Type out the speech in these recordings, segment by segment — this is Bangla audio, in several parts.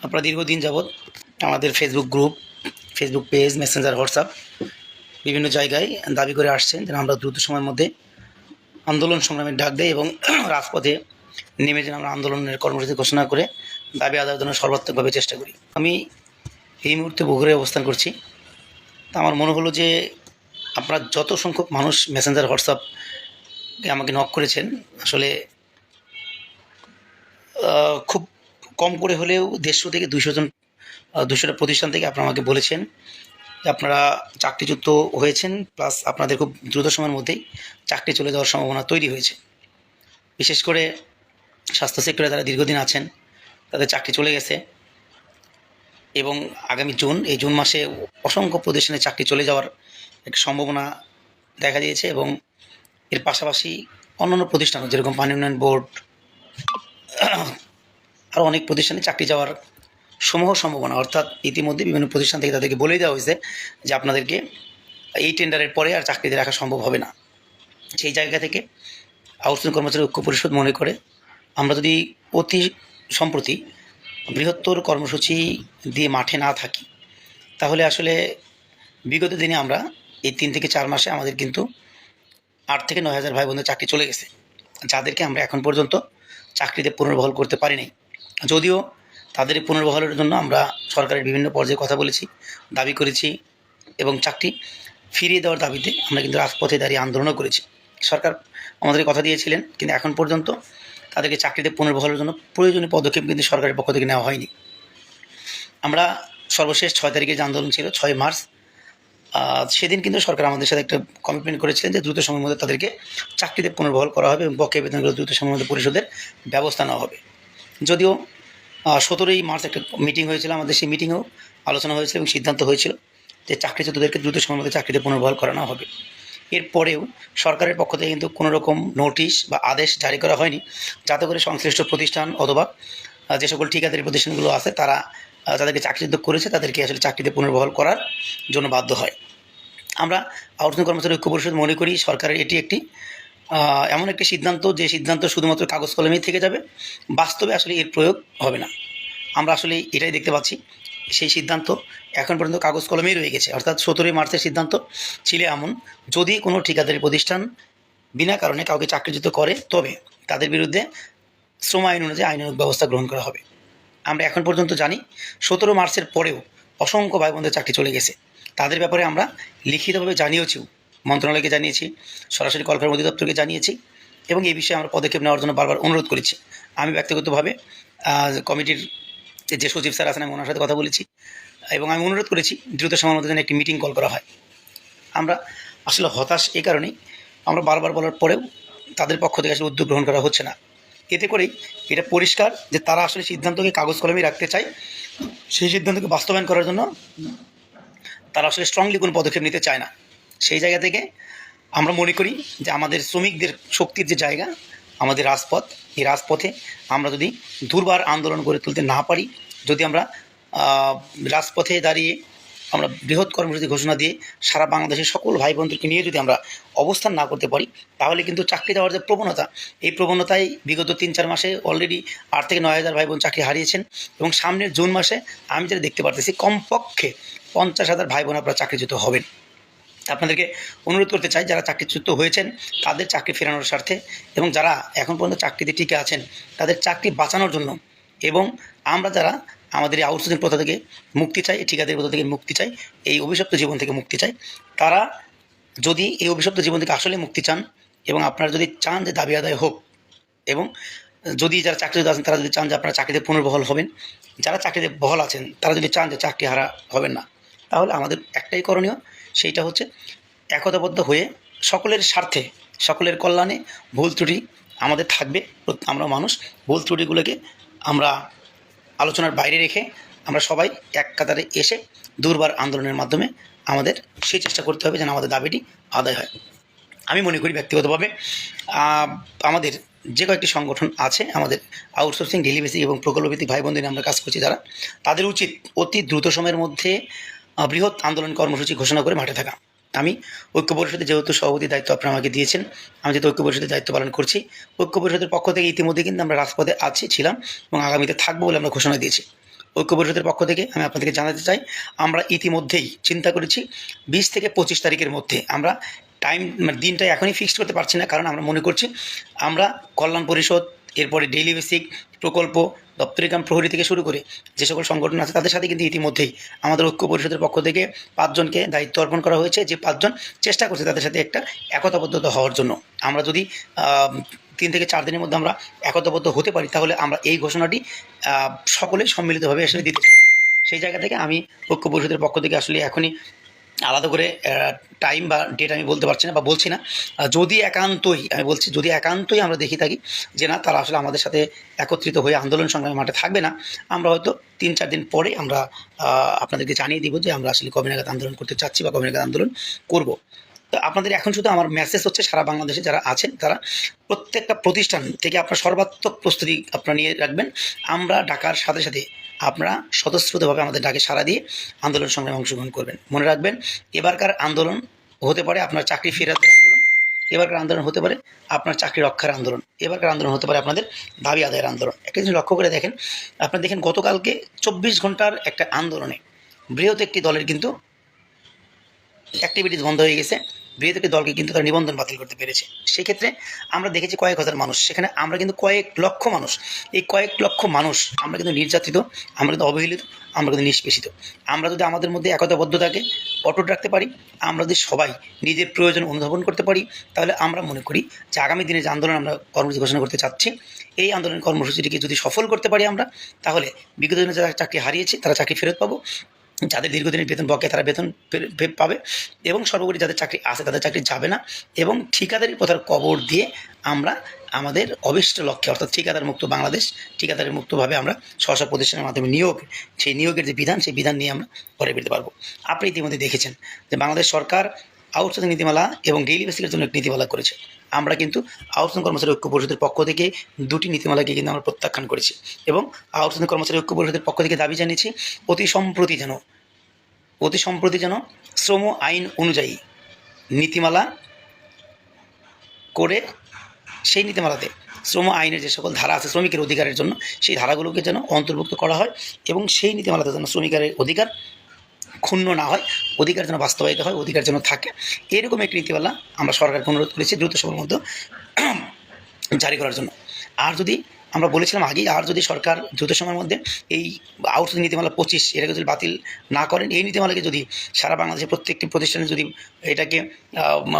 আপনারা দীর্ঘদিন যাবৎ আমাদের Facebook group Facebook page Messenger WhatsApp বিভিন্ন জায়গায় দাবি করে আসছেন যেন আমরা দ্রুত সময়ের মধ্যে আন্দোলন সংগ্রামের ডাক দেয় এবং রাজপথে নেমে যেন আমরা আন্দোলনের কর্মসূচি ঘোষণা করে দাবি আদায়ের জন্য সর্বাত্মকভাবে চেষ্টা করি। আমি এই মুহূর্তে বগুড়ায় অবস্থান করছি। তা আমার মনে হলো যে আপনারা যত সংখ্যক মানুষ মেসেঞ্জার হোয়াটসঅ্যাপ আমাকে নক করেছেন, আসলে খুব কম করে হলেও দেড়শো থেকে দুইশো জন দুশোটা প্রতিষ্ঠান থেকে আপনারা আমাকে বলেছেন যে আপনারা চাকরিচ্যুত হয়েছেন প্লাস আপনাদের খুব দ্রুত সময়ের মধ্যেই চাকরি চলে যাওয়ার সম্ভাবনা তৈরি হয়েছে। বিশেষ করে স্বাস্থ্য সেক্টরে যারা দীর্ঘদিন আছেন, তাদের চাকরি চলে গেছে। এবং আগামী জুন, এই জুন মাসে অসংখ্য প্রতিষ্ঠানে চাকরি চলে যাওয়ার একটা সম্ভাবনা দেখা দিয়েছে এবং এর পাশাপাশি অন্যান্য প্রতিষ্ঠান, যেরকম পানি উন্নয়ন বোর্ড আরও অনেক প্রতিষ্ঠানে চাকরি যাওয়ার সমূহ সম্ভাবনা, অর্থাৎ ইতিমধ্যে বিভিন্ন প্রতিষ্ঠান থেকে তাদেরকে বলেই দেওয়া হয়েছে যে আপনাদেরকে এই টেন্ডারের পরে আর চাকরিতে রাখা সম্ভব হবে না। সেই জায়গা থেকে আউটসোর্সিং কর্মচারী ঐক্য পরিষদ মনে করে আমরা যদি অতি সম্প্রতি বৃহত্তর কর্মসূচি দিয়ে মাঠে না থাকি, তাহলে আসলে বিগত দিনে আমরা এই তিন থেকে চার মাসে আমাদের কিন্তু আট থেকে নয় হাজার ভাই বোনদের চাকরি চলে গেছে। যাদেরকে আমরা এখন পর্যন্ত চাকরিতে পুনর্বহাল করতে পারি নাই। যদিও তাদের পুনর্বহালের জন্য আমরা সরকারের বিভিন্ন পর্যায়ে কথা বলেছি, দাবি করেছি এবং চাকরি ফিরিয়ে দেওয়ার দাবিতে আমরা কিন্তু রাজপথে দাঁড়িয়ে আন্দোলনও করেছি। সরকার আমাদের কথা দিয়েছিলেন, কিন্তু এখন পর্যন্ত তাদেরকে চাকরিতে পুনর্বহালের জন্য প্রয়োজনীয় পদক্ষেপ কিন্তু সরকারের পক্ষ থেকে নেওয়া হয়নি। আমরা সর্বশেষ ছয় তারিখে যে আন্দোলন ছিল, ছয় মার্চ সেদিন কিন্তু সরকার আমাদের সাথে একটা কমিটমেন্ট করেছিলেন যে দ্রুত সময়ের মধ্যে তাদেরকে চাকরিতে পুনর্বহাল করা হবে এবং বকেয়া বেতনগুলো দ্রুত সময়ের মধ্যে পরিশোধের ব্যবস্থা নেওয়া হবে। যদিও সতেরোই মার্চ একটা মিটিং হয়েছিল আমাদের সেই মিটিংয়েও আলোচনা হয়েছিল এবং সিদ্ধান্ত হয়েছিল যে চাকরিচ্যুতদেরকে দ্রুত সময়ের মধ্যে চাকরিতে পুনর্বহাল করানো হবে। এরপরেও সরকারের পক্ষ থেকে কিন্তু কোনো রকম নোটিশ বা আদেশ জারি করা হয়নি। যাতে করে সংশ্লিষ্ট প্রতিষ্ঠান অথবা যে সকল ঠিকাদারি প্রতিষ্ঠানগুলো আছে তারা আহ, যাদেরকে চাকরিচ্যুত করেছে তাদেরকে আসলে চাকরিতে পুনর্বহাল করার জন্য বাধ্য হয়। আমরা আউটসোর্সিং কর্মচারী ঐক্য পরিষদ মনে করি সরকারের এটি একটি এমন একটি সিদ্ধান্ত যে সিদ্ধান্ত শুধুমাত্র কাগজ কলমেই থেকে যাবে, বাস্তবে আসলে এর প্রয়োগ হবে না। আমরা আসলে এটাই দেখতে পাচ্ছি, সেই সিদ্ধান্ত এখন পর্যন্ত কাগজ কলমেই রয়ে গেছে। অর্থাৎ সতেরোই মার্চের সিদ্ধান্ত ছিল এমন, যদি কোনো ঠিকাদারি প্রতিষ্ঠান বিনা কারণে কাউকে চাকরিচ্যুত করে, তবে তাদের বিরুদ্ধে শ্রম আইন অনুযায়ী আইনানুগ ব্যবস্থা গ্রহণ করা হবে। আমরা এখন পর্যন্ত জানি, সতেরো মার্চের পরেও অসংখ্য ভাই বোনদের চাকরি চলে গেছে। তাদের ব্যাপারে আমরা লিখিতভাবে জানিয়েছিও মন্ত্রণালয়কে জানিয়েছি, সরাসরি কলকাতার অধিদপ্তরকে জানিয়েছি এবং এই বিষয়ে আমরা পদক্ষেপ নেওয়ার জন্য বারবার অনুরোধ করেছি। আমি ব্যক্তিগতভাবে কমিটির যে সচিব স্যার আছেন, আমি ওনার সাথে কথা বলেছি এবং আমি অনুরোধ করেছি দ্রুত সময়ের মধ্যে যেন একটি মিটিং কল করা হয়। আমরা আসলে হতাশ এই কারণেই আমরা বারবার বলার পরেও তাদের পক্ষ থেকে আসলে উদ্যোগ গ্রহণ করা হচ্ছে না। এতে করেই এটা পরিষ্কার যে তারা আসলে সিদ্ধান্তকে কাগজ কলমে রাখতে চায়, সেই সিদ্ধান্তকে বাস্তবায়ন করার জন্য তারা আসলে স্ট্রংলি কোনো পদক্ষেপ নিতে চায় না। সেই জায়গা থেকে আমরা মনে করি যে আমাদের শ্রমিকদের শক্তির যে জায়গা, আমাদের রাজপথ, এই রাজপথে আমরা যদি দুর্বার আন্দোলন গড়ে তুলতে না পারি, যদি আমরা রাজপথে দাঁড়িয়ে আমরা বৃহৎ কর্মসূচি ঘোষণা দিয়ে সারা বাংলাদেশের সকল ভাই বোনদেরকে নিয়ে যদি আমরা অবস্থান না করতে পারি, তাহলে কিন্তু চাকরি দেওয়ার যে প্রবণতা, এই প্রবণতায় বিগত তিন চার মাসে অলরেডি আট থেকে নয় হাজার ভাই বোন চাকরি হারিয়েছেন এবং সামনের জুন মাসে আমি যেটা দেখতে পারতেছি, কমপক্ষে পঞ্চাশ হাজার ভাই বোন আপনারা চাকরিচ্যুত হবেন। আপনাদেরকে অনুরোধ করতে চাই, যারা চাকরিচ্যুত হয়েছেন, তাদের চাকরি ফেরানোর স্বার্থে এবং যারা এখন পর্যন্ত চাকরিতে টিকে আছেন, তাদের চাকরি বাঁচানোর জন্য এবং আমরা যারা আমাদের এই আউটসোর্সিং প্রথা থেকে মুক্তি চাই ঠিকাদারি প্রথা থেকে মুক্তি চাই, এই অভিশপ্ত জীবন থেকে মুক্তি চাই, তারা যদি এই অভিশপ্ত জীবন থেকে আসলে মুক্তি চান এবং আপনারা যদি চান যে দাবি আদায় হোক এবং যদি যারা চাকরিতে আছেন, তারা যদি চান যে আপনারা চাকরিতে পুনর্বহাল হবেন, যারা চাকরিতে বহাল আছেন, তারা যদি চান যে চাকরি হারা হবেন না, তাহলে আমাদের একটাই করণীয় সেইটা হচ্ছে একতাবদ্ধ হয়ে সকলের স্বার্থে, সকলের কল্যাণে ভুল ত্রুটি আমাদের থাকবে। আমরা মানুষ, ভুল ত্রুটিগুলোকে আমরা আলোচনার বাইরে রেখে আমরা সবাই এক কাতারে এসে দুর্বার আন্দোলনের মাধ্যমে আমাদের সেই চেষ্টা করতে হবে যেন আমাদের দাবিটি আদায় হয়। আমি মনে করি ব্যক্তিগতভাবে আমাদের যে কয়েকটি সংগঠন আছে, আমাদের আউটসোর্সিং ডেলিভেসি এবং প্রকল্পভিত্তিক ভাই বোনদের আমরা কাজ করছি যারা, তাদের উচিত অতি দ্রুত সময়ের মধ্যে বৃহৎ আন্দোলন কর্মসূচি ঘোষণা করে মাঠে থাকা। আমি ঐক্য পরিষদের যেহেতু সভাপতি দায়িত্ব আপনারা আমাকে দিয়েছেন, আমি যেহেতু ঐক্য পরিষদের দায়িত্ব পালন করছি ঐক্য পরিষদের পক্ষ থেকে ইতিমধ্যে কিন্তু আমরা রাজপথে আছি, ছিলাম এবং আগামীতে থাকব বলে আমরা ঘোষণা দিয়েছি। ঐক্য পরিষদের পক্ষ থেকে আমি আপনাদেরকে জানাতে চাই, আমরা ইতিমধ্যেই চিন্তা করেছি বিশ থেকে পঁচিশ তারিখের মধ্যে আমরা টাইম মানে দিনটা এখনই ফিক্সড করতে পারছি না, কারণ আমরা মনে করছি আমরা কল্যাণ পরিষদ এরপরে ডেইলি বেসিক প্রকল্প দপ্তরিকাম প্রহরী থেকে শুরু করে যে সকল সংগঠন আছে তাদের সাথে কিন্তু ইতিমধ্যেই আমাদের ঐক্য পরিষদের পক্ষ থেকে পাঁচজনকে দায়িত্ব অর্পণ করা হয়েছে। যে পাঁচজন চেষ্টা করছে তাদের সাথে একটা একতাবদ্ধতা হওয়ার জন্য। আমরা যদি তিন থেকে চার দিনের মধ্যে আমরা একতাবদ্ধ হতে পারি তাহলে আমরা এই ঘোষণাটি আহ, সকলে সম্মিলিতভাবে আসলে দিতে চাই। সেই জায়গা থেকে আমি ঐক্য পরিষদের পক্ষ থেকে আসলে এখনই আলাদা করে টাইম বা ডেট আমি বলতে পারছি না বা বলছি না। যদি একান্তই, আমি বলছি যদি একান্তই আমরা দেখি থাকি যে না, তারা আসলে আমাদের সাথে একত্রিত হয়ে আন্দোলন সংগ্রামে মাঠে থাকবে না, আমরা হয়তো তিন চার দিন পরে আমরা আপনাদেরকে জানিয়ে দিব যে আমরা আসলে কবে আন্দোলন করতে চাচ্ছি বা কবে আন্দোলন করব। তো আপনাদের এখন শুধু আমার মেসেজ হচ্ছে, সারা বাংলাদেশে যারা আছেন, তারা প্রত্যেকটা প্রতিষ্ঠান থেকে আপনার সর্বাত্মক প্রস্তুতি আপনারা নিয়ে রাখবেন। আমরা ডাকার সাথে সাথে আপনারা স্বতঃস্ফূর্তভাবে আমাদের ডাকে সাড়া দিয়ে আন্দোলন সংগ্রামে অংশগ্রহণ করবেন। মনে রাখবেন, এবারকার আন্দোলন হতে পারে আপনার চাকরি ফেরাতের আন্দোলন, এবারকার আন্দোলন হতে পারে আপনার চাকরি রক্ষার আন্দোলন, এবারকার আন্দোলন হতে পারে আপনাদের দাবি আদায়ের আন্দোলন। একটা জিনিস লক্ষ্য করে দেখেন আপনারা দেখেন গতকালকে চব্বিশ ঘণ্টার একটা আন্দোলনে বৃহৎ একটি দলের কিন্তু অ্যাক্টিভিটিস বন্ধ হয়ে গেছে। একটি দলকে কিন্তু তারা নিবন্ধন বাতিল করতে পেরেছে। সেক্ষেত্রে আমরা দেখেছি কয়েক হাজার মানুষ। সেখানে আমরা কিন্তু কয়েক লক্ষ মানুষ। এই কয়েক লক্ষ মানুষ আমরা কিন্তু নির্যাতিত, আমরা কিন্তু অবহেলিত, আমরা কিন্তু নিষ্পেষিত। আমরা যদি আমাদের মধ্যে একতাবদ্ধতাকে অটুট রাখতে পারি, আমরা যদি সবাই নিজের প্রয়োজন অনুধাবন করতে পারি, তাহলে আমরা মনে করি যে আগামী দিনে যে আন্দোলন আমরা কর্মসূচি ঘোষণা করতে চাচ্ছি, এই আন্দোলন কর্মসূচিটিকে যদি সফল করতে পারি আমরা, তাহলে বিগত দিনে যারা চাকরি হারিয়েছে, তারা চাকরি ফেরত পাবো। যাদের দীর্ঘদিনের বেতন বকে তারা বেতন পাবে এবং সর্বোপরি যাদের চাকরি আছে, তাদের চাকরি যাবে না এবং ঠিকাদারি প্রথার কবর দিয়ে আমরা আমাদের অভিষ্ট লক্ষ্যে, অর্থাৎ ঠিকাদার মুক্ত বাংলাদেশ, ঠিকাদারি মুক্তভাবে আমরা স্বশাসন প্রতিষ্ঠানের মাধ্যমে নিয়োগ, সেই নিয়োগের যে বিধান, সেই বিধান নিয়ে আমরা পরে বেরোতে পারব। আপনি ইতিমধ্যে দেখেছেন যে বাংলাদেশ সরকার আউটসোর্সিং নীতিমালা এবং ডেইলি বেসিকের জন্য একটি নীতিমালা করেছে। আমরা কিন্তু আউটসোর্সিং কর্মচারী ঐক্য পরিষদের পক্ষ থেকে দুটি নীতিমালাকে কিন্তু আমরা প্রত্যাখ্যান করেছি এবং আউটসোর্সিং কর্মচারী ঐক্য পরিষদের পক্ষ থেকে দাবি জানিয়েছি, অতি সম্প্রতি যেন, অতি সম্প্রতি যেন শ্রম আইন অনুযায়ী নীতিমালা করে সেই নীতিমালাতে শ্রম আইনের যে সকল ধারা আছে শ্রমিকের অধিকারের জন্য, সেই ধারাগুলোকে যেন অন্তর্ভুক্ত করা হয় এবং সেই নীতিমালাতে যেন শ্রমিকের অধিকার ক্ষুণ্ণ না হয়। অধিকার যেন বাস্তবায়িত হয়, অধিকার যেন থাকে, এরকম একটি নীতিমালা আমরা সরকারকে অনুরোধ করেছি দ্রুত সময়ের মধ্যে জারি করার জন্য। আর যদি আমরা বলেছিলাম আগেই, আর যদি সরকার দ্রুত সময়ের মধ্যে এই আউটসোর্সিং নীতিমালা পঁচিশ এটাকে যদি বাতিল না করেন, এই নীতিমালাকে যদি সারা বাংলাদেশের প্রত্যেকটি প্রতিষ্ঠানে যদি এটাকে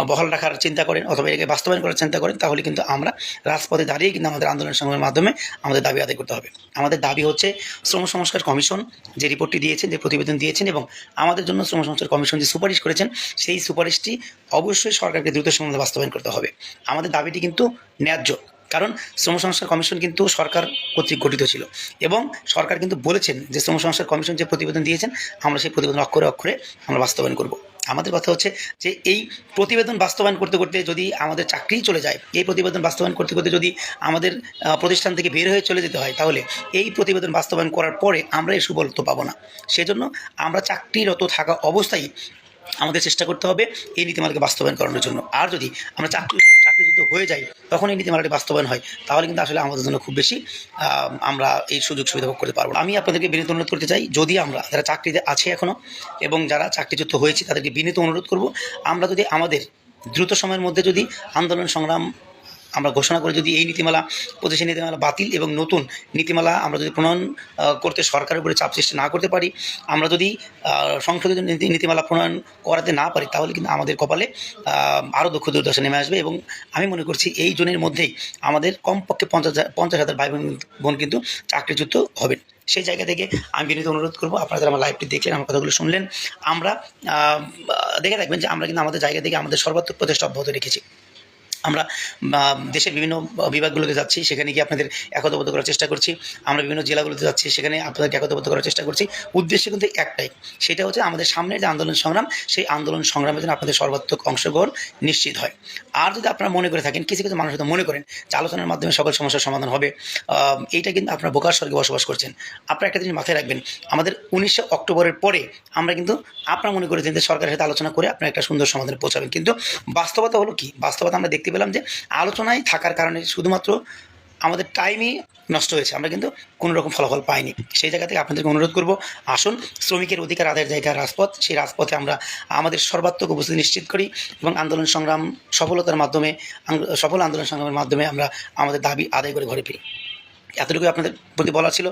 বহাল রাখার চিন্তা করেন অথবা এটাকে বাস্তবায়ন করার চিন্তা করেন, তাহলে কিন্তু আমরা রাজপথে দাঁড়িয়ে কিন্তু আমাদের আন্দোলন সংগ্রামের মাধ্যমে আমাদের দাবি আদায় করতে হবে। আমাদের দাবি হচ্ছে শ্রম সংস্কার কমিশন যে রিপোর্টটি দিয়েছেন, যে প্রতিবেদন দিয়েছেন এবং আমাদের জন্য শ্রম সংস্কার কমিশন যে সুপারিশ করেছেন, সেই সুপারিশটি অবশ্যই সরকারকে দ্রুত সময় মধ্যে বাস্তবায়ন করতে হবে। আমাদের দাবিটি কিন্তু ন্যায্য। কারণ শ্রম সংস্কার কমিশন কিন্তু সরকার কর্তৃক গঠিত ছিল। এবং সরকার কিন্তু বলেছেন যে শ্রম সংস্কার কমিশন যে প্রতিবেদন দিয়েছেন, আমরা সেই প্রতিবেদন অক্ষরে অক্ষরে আমরা বাস্তবায়ন করব। আমাদের কথা হচ্ছে যে এই প্রতিবেদন বাস্তবায়ন করতে করতে যদি আমাদের চাকরিই চলে যায়, এই প্রতিবেদন বাস্তবায়ন করতে করতে যদি আমাদের প্রতিষ্ঠান থেকে বের হয়ে চলে যেতে হয়, তাহলে এই প্রতিবেদন বাস্তবায়ন করার পরে আমরা এর সুফল তো পাবো না। সেজন্য আমরা চাকরিরত থাকা অবস্থায় আমাদের চেষ্টা করতে হবে এই নীতিমালাকে বাস্তবায়ন করানোর জন্য। আর যদি আমরা চাকরি চাকরিচ্যুত হয়ে যায় তখন এই নীতিমালাটি বাস্তবায়ন হয় তাহলে কিন্তু আসলে আমাদের জন্য খুব বেশি আমরা এই সুযোগ সুবিধা ভোগ করতে পারব। আমি আপনাদেরকে বিনীত অনুরোধ করতে চাই, যদি আমরা যারা চাকরিতে আছে এখনও এবং যারা চাকরিযুক্ত হয়েছি, তাদেরকে বিনীত অনুরোধ করব, আমরা যদি আমাদের দ্রুত সময়ের মধ্যে যদি আন্দোলন সংগ্রাম আমরা ঘোষণা করে যদি এই নীতিমালা পঁচিশে নীতিমালা বাতিল এবং নতুন নীতিমালা আমরা যদি প্রণয়ন করতে সরকারের উপরে চাপ সৃষ্টি না করতে পারি, আমরা যদি সংশোধিত নীতি, নীতিমালা প্রণয়ন করাতে না পারি, তাহলে কিন্তু আমাদের কপালে আরও দুঃখ দুর্দশা নেমে আসবে এবং আমি মনে করছি এই জনের মধ্যেই আমাদের কমপক্ষে পঞ্চাশ হাজার পঞ্চাশ হাজার ভাই বোন কিন্তু চাকরিচ্যুত হবেন। সেই জায়গা থেকে আমি বিনীত অনুরোধ করব, আপনারা যারা আমার লাইভটি দেখলেন, আমার কথাগুলো শুনলেন, আমরা দেখে রাখবেন যে আমরা কিন্তু আমাদের জায়গা থেকে আমাদের সর্বাত্মক প্রচেষ্টা অব্যাহত রেখেছি। আমরা দেশের বিভিন্ন বিভাগগুলোতে যাচ্ছি, সেখানে গিয়ে আপনাদের একতাবদ্ধ করার চেষ্টা করছি। আমরা বিভিন্ন জেলাগুলোতে যাচ্ছি, সেখানে আপনাদেরকে একতাবদ্ধ করার চেষ্টা করছি। উদ্দেশ্য কিন্তু একটাই, সেটা হচ্ছে আমাদের সামনের যে আন্দোলন সংগ্রাম, সেই আন্দোলন সংগ্রামের জন্য আপনাদের সর্বাত্মক অংশগ্রহণ নিশ্চিত হয়। আর যদি আপনারা মনে করে থাকেন, কিছু কিছু মানুষ হয়তো মনে করেন যে আলোচনার মাধ্যমে সকল সমস্যার সমাধান হবে এইটা কিন্তু আপনারা বোকার স্বর্গে বসবাস করছেন। আপনারা একটা জিনিস মাথায় রাখবেন, আমাদের উনিশে অক্টোবরের পরে আমরা কিন্তু আপনারা মনে করেছেন যে সরকারের সাথে আলোচনা করে আপনারা একটা সুন্দর সমাধানে পৌঁছাবেন। কিন্তু বাস্তবতা হলো কি? বাস্তবতা আমরা দেখতে পেলাম যে আলোচনায় থাকার কারণে শুধুমাত্র আমাদের টাইমই নষ্ট হয়েছে। আমরা কিন্তু কোনো রকম ফলাফল পাইনি। সেই জায়গা থেকে আপনাদেরকে অনুরোধ করব, আসুন শ্রমিকের অধিকার আদায়ের জায়গা রাজপথ, সেই রাজপথে আমরা আমাদের সর্বাত্মক উপস্থিতি নিশ্চিত করি এবং আন্দোলন সংগ্রাম সফলতার মাধ্যমে সফল আন্দোলন সংগ্রামের মাধ্যমে আমরা আমাদের দাবি আদায় করে ঘরে ফিরি। এতটুকুই আপনাদের প্রতি বলা ছিল।